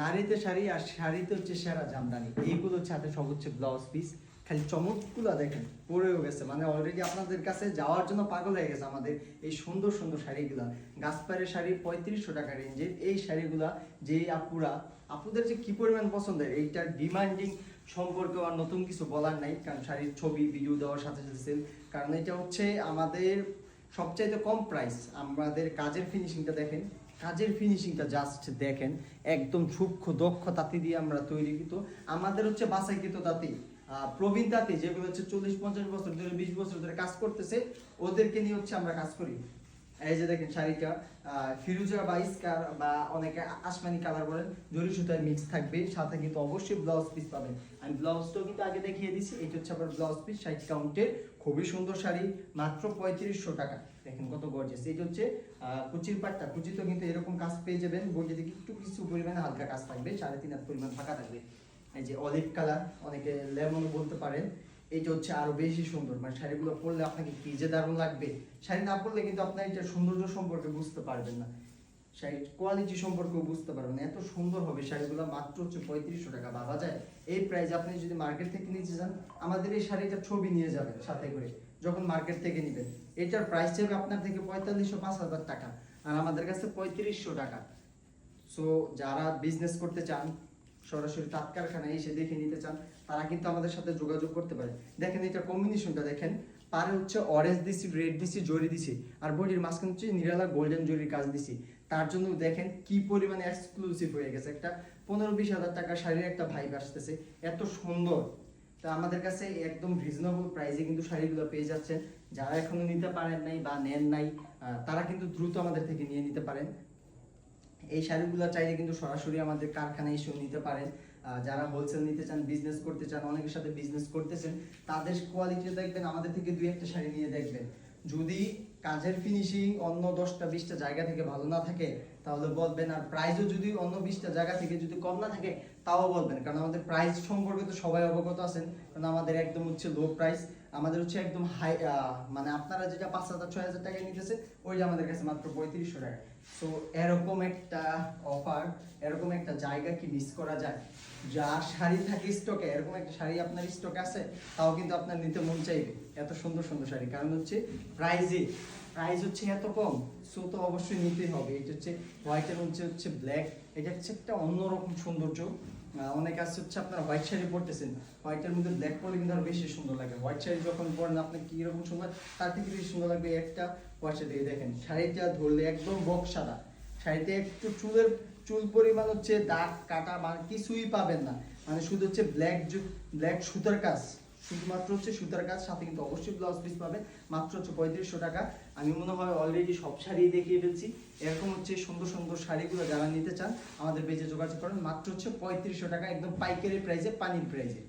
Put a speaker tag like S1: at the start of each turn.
S1: নারীতে শাড়ি আর শাড়িতে হচ্ছে সেরা জামদানি। এইগুলো হচ্ছে হাতে সব হচ্ছে ব্লাউজ পিস খালি চমকগুলো দেখেন, পরেও গেছে। মানে অলরেডি আপনাদের কাছে যাওয়ার জন্য পাগল হয়ে গেছে আমাদের এই সুন্দর সুন্দর শাড়িগুলা। গাছপাড়ের শাড়ি পঁয়ত্রিশশো টাকা রেঞ্জের এই শাড়িগুলা যে আপুরা, আপুদের যে কি পরিমাণ পছন্দের, এইটার ডিমান্ডিং সম্পর্কে আর নতুন কিছু বলার নাই। কারণ শাড়ির ছবি ভিডিও দেওয়ার সাথে সাথে সেল কারণ এটা হচ্ছে আমাদের সবচাইতে কম প্রাইস আমাদের কাজের ফিনিশিংটা দেখেন। কাজের ফিনিশিংটা জাস্ট দেখেন, একদম সূক্ষ্ম দক্ষ তাঁতি দিয়ে আমরা তৈরি কিন্তু আমাদের হচ্ছে বাসাইকৃত তাঁতি প্রবীণ তাঁতি যেগুলো হচ্ছে চল্লিশ, পঞ্চাশ বছর ধরে, বিশ বছর ধরে কাজ করতেছে, ওদেরকে নিয়ে হচ্ছে আমরা কাজ করি। এই যে দেখেন শাড়িটা ফিরুজা বা ইস্কার বা অনেকে আসমানি কালার বলেন, জরি সুতায় মিক্স থাকবে, সাথে কিন্তু অবশ্যই ব্লাউজ পিস পাবেন। আমি ব্লাউজটাও কিন্তু আগে দেখিয়ে দিছি, এটা হচ্ছে আবার ব্লাউজ পিস ষাট কাউন্টের খুবই সুন্দর শাড়ি, মাত্র পঁয়ত্রিশশো টাকা। দেখেন কত গর্জেস এটা হচ্ছে কুচির পাটটা। কুচিতেও কিন্তু এরকম কাজ পেয়ে যাবেন বইটি থেকে একটু কিছু পরিমাণে হালকা কাজ থাকবে, সাড়ে তিন হাত পরিমাণ ফাঁকা থাকবে। এই যে অলিভ কালার অনেকে লেমন বলতে পারেন এটা হচ্ছে আরও বেশি সুন্দর। মানে শাড়িগুলো পরলে আপনাকে কি যে দারুণ লাগবে, শাড়ি না পরলে কিন্তু আপনার এটা সৌন্দর্য সম্পর্কে বুঝতে পারবেন না। শাড়ির কোয়ালিটি সম্পর্কেও বুঝতে পারবেন এত সুন্দর হবে শাড়িগুলো, মাত্র হচ্ছে পঁয়ত্রিশশো টাকা। ভাবা যায়, এই প্রাইস আপনি যদি মার্কেট থেকে নিতে যান, আমাদের এই শাড়িটার ছবি নিয়ে যাবেন সাথে করে, যখন মার্কেট থেকে নেবেন। এটার প্রাইস যাবে আপনার থেকে পঁয়তাল্লিশশো, পাঁচ হাজার টাকা। আর আমাদের কাছে পঁয়ত্রিশশো টাকা। সো যারা বিজনেস করতে চান সরাসরি তাঁত কারখানায় এসে দেখে নিতে চান, তারা কিন্তু আমাদের সাথে যোগাযোগ করতে পারে। দেখেন এটা কম্বিনেশনটা দেখেন, পারে হচ্ছে অরেঞ্জ দিছি রেড দিছি, জরি দিছি, আর বডির মাঝখানে হচ্ছে নিরালা গোল্ডেন জরির কাজ দিছি। তার জন্য দেখেন কি পরিমাণে এক্সক্লুসিভ হয়ে গেছে। একটা পনেরো বিশ হাজার টাকা শাড়ির একটা ভাইব আসতেছে, এত সুন্দর। তা আমাদের কাছে একদম রিজনেবল প্রাইসে কিন্তু শাড়িগুলো পেয়ে যাচ্ছেন। যারা এখনও নিতে পারেন নাই বা নেন নাই তারা কিন্তু দ্রুত আমাদের থেকে নিয়ে নিতে পারেন। এই শাড়িগুলো চাইলে কিন্তু সরাসরি আমাদের কারখানায় এসেও নিতে পারেন। যারা হোলসেল নিতে চান বিজনেস করতে চান, অনেকের সাথে বিজনেস করতেছেন, তাদের কোয়ালিটি দেখবেন, আমাদের থেকে দুই একটা শাড়ি নিয়ে দেখবেন। যদি কাজের ফিনিশিং অন্য দশটা, বিশটা জায়গা থেকে ভালো না থাকে, তাহলে বলবেন আর প্রাইসও যদি অন্য বিশটা জায়গা থেকে যদি কম না থাকে, তাও বলবেন। কারণ আমাদের প্রাইস সম্পর্কে তো সবাই অবগত আছেন, কারণ আমাদের একদম হচ্ছে লো প্রাইস আমাদের হচ্ছে একদম হাই মানে আপনারা যেটা পাঁচ হাজার, ছয় হাজার টাকায় নিতেছে ওইটা আমাদের কাছে মাত্র পঁয়ত্রিশশো টাকা। তো এরকম একটা অফার এরকম একটা জায়গা কি মিস করা যায়? যা শাড়ি থাকে স্টকে এরকম একটা শাড়ি আপনার স্টকে আছে, তাও কিন্তু আপনার নিতে মন চাইবে। এত সুন্দর সুন্দর শাড়ি। কারণ হচ্ছে প্রাইজে প্রাইস হচ্ছে এত কম সো তো অবশ্যই নিতেই হবে। এটা হচ্ছে হোয়াইটের হচ্ছে হচ্ছে ব্ল্যাক এটা হচ্ছে একটা অন্যরকম সৌন্দর্য। অনেক আছে হচ্ছে আপনারা হোয়াইট শাড়ি পরতেছেন। হোয়াইটের মধ্যে ব্ল্যাক পরলে কিন্তু আরও বেশি সুন্দর লাগে। হোয়াইট শাড়ি যখন পরেন, আপনি কি রকম সুন্দর, তার থেকে বেশি সুন্দর লাগবে একটা হোয়াইট শাড়ি। দেখেন, শাড়িটা ধরলে একদম বক সাদা। শাড়িতে একটু চুলের, চুল পরিমাণ হচ্ছে দাগ, কাটা বা কিছুই পাবেন না। মানে শুধু হচ্ছে ব্ল্যাক ব্ল্যাক সুতার কাজ। শুধুমাত্র হচ্ছে সুতার কাজ সাথে কিন্তু অবশ্যই ব্লাউজ পিস পাবেন। মাত্র হচ্ছে পঁয়ত্রিশশো টাকা। আমি মনে হয় অলরেডি সব শাড়ি দেখিয়ে ফেলছি। এরকম হচ্ছে সুন্দর সুন্দর শাড়িগুলো যারা নিতে চান, আমাদের পেজে যোগাযোগ করেন। মাত্র হচ্ছে পঁয়ত্রিশশো টাকা, একদম পাইকারি প্রাইসে পানির প্রাইসে